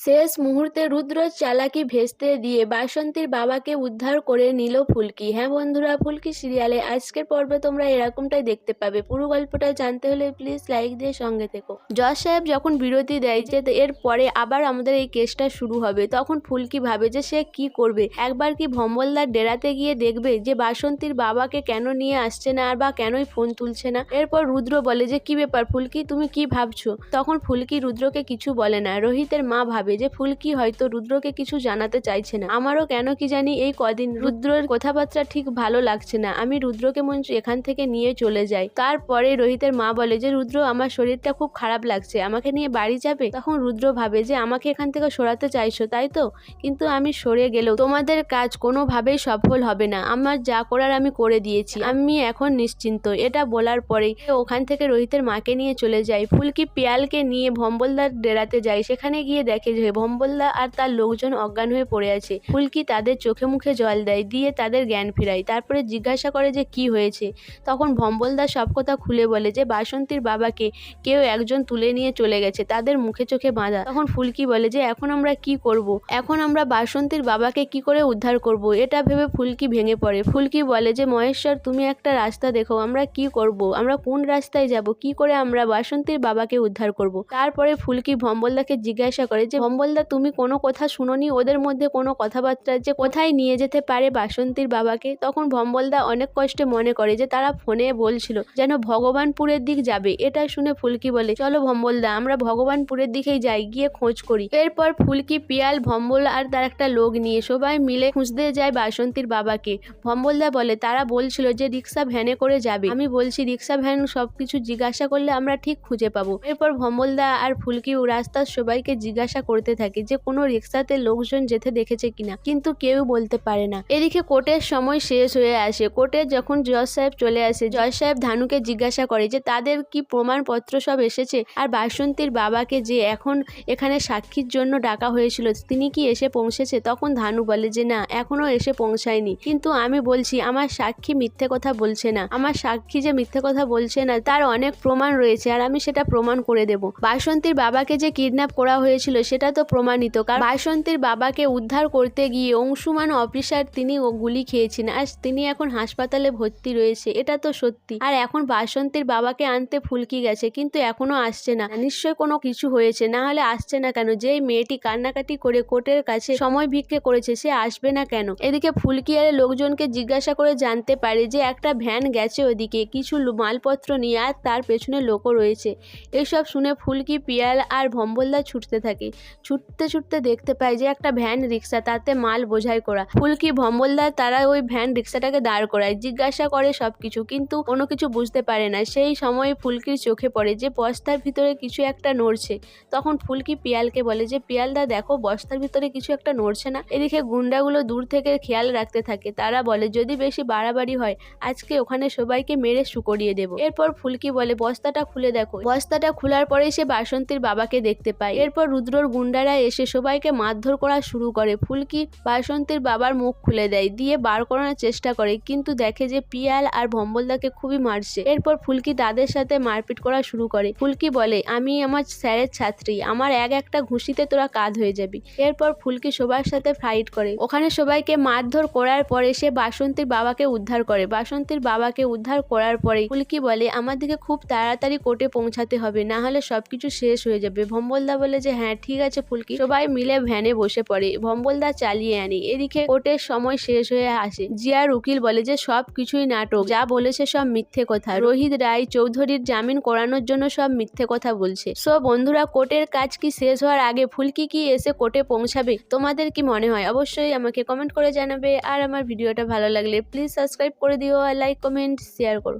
শেষ মুহূর্তে রুদ্রর চালাকি ভেস্তে দিয়ে বাসন্তীর বাবাকে উদ্ধার করে নিল ফুলকি। হ্যাঁ বন্ধুরা, ফুলকি সিরিয়ালে আজকের পর্বে তোমরা এরকমটাই দেখতে পাবে। পুরো গল্পটা জানতে হলে প্লিজ লাইক দিয়ে সঙ্গে থেকো। জজ সাহেব যখন বিরতি দেয় যে এরপরে আবার আমাদের এই কেসটা শুরু হবে, তখন ফুলকি ভাবে যে সে কি করবে। একবার কি ভম্বলদার ডেরাতে গিয়ে দেখবে যে, বাসন্তীর বাবাকে কেন নিয়ে আসছে না আর বা কেনই ফোন তুলছে না? এরপর রুদ্র বলে যে, কি ব্যাপার ফুলকি, তুমি কি ভাবছ? তখন ফুলকি রুদ্রকে কিছু বলে না। রোহিতের মা ভাবে যে ফুলকি হয়তো রুদ্রকে কিছু জানাতে চাইছে না। আমারও কেন কি জানি এই কদিন রুদ্রের কথাবার্তা ঠিক ভালো লাগছে না। আমি রুদ্রকে মন এখান থেকে নিয়ে চলে যাই। তারপরে রোহিতের মা বলে যে, রুদ্র, আমার শরীরটা খুব খারাপ লাগছে। আমাকে নিয়ে বাড়ি যাবে? তখন রুদ্র ভাবে যে, আমাকে এখান থেকে সরাতে চাইছো, তাই তো? কিন্তু আমি সরে গেলেও তোমাদের কাজ কোনোভাবেই সফল হবে না। আমার যা করার আমি করে দিয়েছি। আমি এখন নিশ্চিন্ত। এটা বলার পরেই ওখান থেকে রোহিতের মাকে নিয়ে চলে যায়। ফুলকি পিয়ালকে নিয়ে ভম্বলদার ডেরাতে যায়। সেখানে গিয়ে দেখে ভম্বলদা আর তার লোকজন অজ্ঞান হয়ে পড়ে আছে ফুলকি তাদের চোখে মুখে জল দেয়, দিয়ে তাদের জ্ঞান ফিরায় তারপরে জিজ্ঞাসা করে যে কি হয়েছে তখন ভম্বলদা সব কথা খুলে বলে যে, বাসন্তীর বাবাকে কেউ একজন তুলে নিয়ে চলে গেছে, তাদের মুখে চোখে বাঁধা তখন ফুলকি বলে যে, এখন আমরা কি করব। এখন আমরা বাসন্তীর বাবাকে কি করে উদ্ধার করব। এটা ভেবে ফুলকি ভেঙে পড়ে ফুলকি বলে যে, মহেশ্বর, তুমি একটা রাস্তা দেখো, আমরা কি করব। আমরা কোন রাস্তায় যাব কি করে আমরা বাসন্তীর বাবাকে উদ্ধার করব। তারপরে ফুলকি ভম্বলদাকে জিজ্ঞাসা করে যে ভম্বলদা তুমি কোনো কথা শুনোনি ওদের মধ্যে কোনো কথাবার্তা যে কোথায় নিয়ে যেতে পারে বাসন্তীর বাবাকে? তখন ভম্বলদা অনেক কষ্টে মনে করে যে তারা ফোনে বলছিল যেন ভগবানপুরের দিক যাবে। এটা শুনে ফুলকি বলে, চলো ভম্বলদা, আমরা ভগবানপুরের দিকেই যাই, গিয়ে খোঁজ করি। এরপর ফুলকি, পিয়াল, ভম্বল আর তার একটা লোক নিয়ে সবাই মিলে খুঁজতে যায় বাসন্তীর বাবাকে। ভম্বলদা বলে, তারা বলছিল যে রিক্সা ভ্যানে করে যাবে। আমি বলছি, রিক্সা ভ্যান সবকিছু জিজ্ঞাসা করলে আমরা ঠিক খুঁজে পাবো। এরপর ভম্বলদা আর ফুলকি রাস্তার সবাইকে জিজ্ঞাসা করতে থাকে যে কোনো রিক্সাতে লোকজন যেতে দেখেছে কিনা, কিন্তু কেউ বলতে পারে না। এদিকে কোর্টের সময় শেষ হয়ে আসে। কোর্টে যখন জজ সাহেব চলে আসে, জজ সাহেব ধানুকে জিজ্ঞাসা করে যে, তাদের কি প্রমাণপত্র সব এসেছে? আর বাসন্তীর বাবাকে যে এখন এখানে সাক্ষীর জন্য ডাকা হয়েছিল, তিনি কি এসে পৌঁছেছে? তখন ধানু বলে যে, না, এখনও এসে পৌঁছায়নি। কিন্তু আমি বলছি, আমার সাক্ষী মিথ্যে কথা বলছে না। আমার সাক্ষী যে মিথ্যে কথা বলছে না, তার অনেক প্রমাণ রয়েছে, আর আমি সেটা প্রমাণ করে দেব। বাসন্তীর বাবাকে যে কিডন্যাপ করা হয়েছিল, সেটা তো প্রমাণিত। কারণ বাসন্তীর বাবাকে উদ্ধার করতে গিয়ে অংশুমান অফিসার তিনি গুলি খেয়েছেন। আর তিনি এখন হাসপাতালে ভর্তি রয়েছে, এটা তো সত্যি। আর এখন বাসন্তীর বাবাকে আনতে ফুলকি গেছে, কিন্তু এখনও আসছে না। নিশ্চয় কোনো কিছু হয়েছে, না হলে আসছে না কেন? যেই মেয়েটি কান্নাকাটি করে কোর্টের কাছে সময় ভিক্ষে করেছে, সে আসবে না কেন? এদিকে ফুলকি আর লোকজনকে জিজ্ঞাসা করে জানতে পারে যে একটা ভ্যান গেছে ওদিকে, কিছু মালপত্র নিয়ে আর তার পেছনে লোকও রয়েছে। এসব শুনে ফুলকি, পিয়াল আর ভম্বলদা ছুটতে থাকে। ছুটতে ছুটতে দেখতে পায় যে একটা ভ্যান রিক্সা, তাতে মাল বোঝাই করা। ফুলকি ভম্বলদার তারা ওই ভ্যান রিক্সাটাকে দাঁড় করায়, জিজ্ঞাসা করে সবকিছু, কিন্তু কোনো কিছু বুঝতে পারে না। সেই সময় ফুলকির চোখে পড়ে যে বস্তার ভিতরে কিছু একটা নড়ছে। তখন ফুলকি পিয়ালকে বলে যে, পিয়ালদা, দেখো, বস্তার ভিতরে কিছু একটা নড়ছে না। এদিকে গুন্ডাগুলো দূর থেকে খেয়াল রাখতে থাকে। তারা বলে, যদি বেশি বাড়াবাড়ি হয়, আজকে ওখানে সবাইকে মেরে শুকরিয়ে দেবো। এরপর ফুলকি বলে, বস্তাটা খুলে দেখো। বস্তাটা খোলার পরে সে বাসন্তীর বাবাকে দেখতে পায়। এরপর রুদ্রর গুন্ডারা এসে সবাইকে মারধর করা শুরু করে। ফুলকি বাসন্তীর বাবার মুখ খুলে দেয়, দিয়ে বার করানোর চেষ্টা করে, কিন্তু দেখে যে পিয়াল আর ভম্বলদাকে খুবই মারছে। এরপর ফুলকি তাদের সাথে মারপিট করা শুরু করে। ফুলকি বলে, আমি আমার স্যারের ছাত্রী, আমার এক একটা ঘুষিতে তোরা কাঁধ হয়ে যাবি। এরপর ফুলকি সবার সাথে ফাইট করে। ওখানে সবাইকে মারধর করার পরে সে বাসন্তীর বাবাকে উদ্ধার করে। বাসন্তীর বাবাকে উদ্ধার করার পরে ফুলকি বলে আমাদেরকে খুব তাড়াতাড়ি কোর্টে পৌঁছাতে হবে না হলে সবকিছু শেষ হয়ে যাবে। ভম্বলদা বলে যে হ্যাঁ ঠিক আছে। ফুলকি। সবাই মিলে ভ্যানে বসে পড়ে। ভম্বলদা চালিয়ে আনি। এদিকে কোর্টের সময় শেষ হয়ে আসে। জিয়ার উকিল বলে যে, সব কিছুই নাটক। যা বলেছে সব মিথ্যে কথা। রোহিত রায় চৌধুরীর জামিন করানোর জন্য সব মিথ্যে কথা বলছে। সো, বন্ধুরা, কোর্টের কাজ কি শেষ হওয়ার আগে ফুলকি কি এসে কোর্টে পৌঁছাবে? তোমাদের কি মনে হয়? অবশ্যই আমাকে কমেন্ট করে জানাবে। আর আমার ভিডিওটা ভালো লাগলে প্লিজ সাবস্ক্রাইব করে দিও। আর লাইক কমেন্ট শেয়ার করো।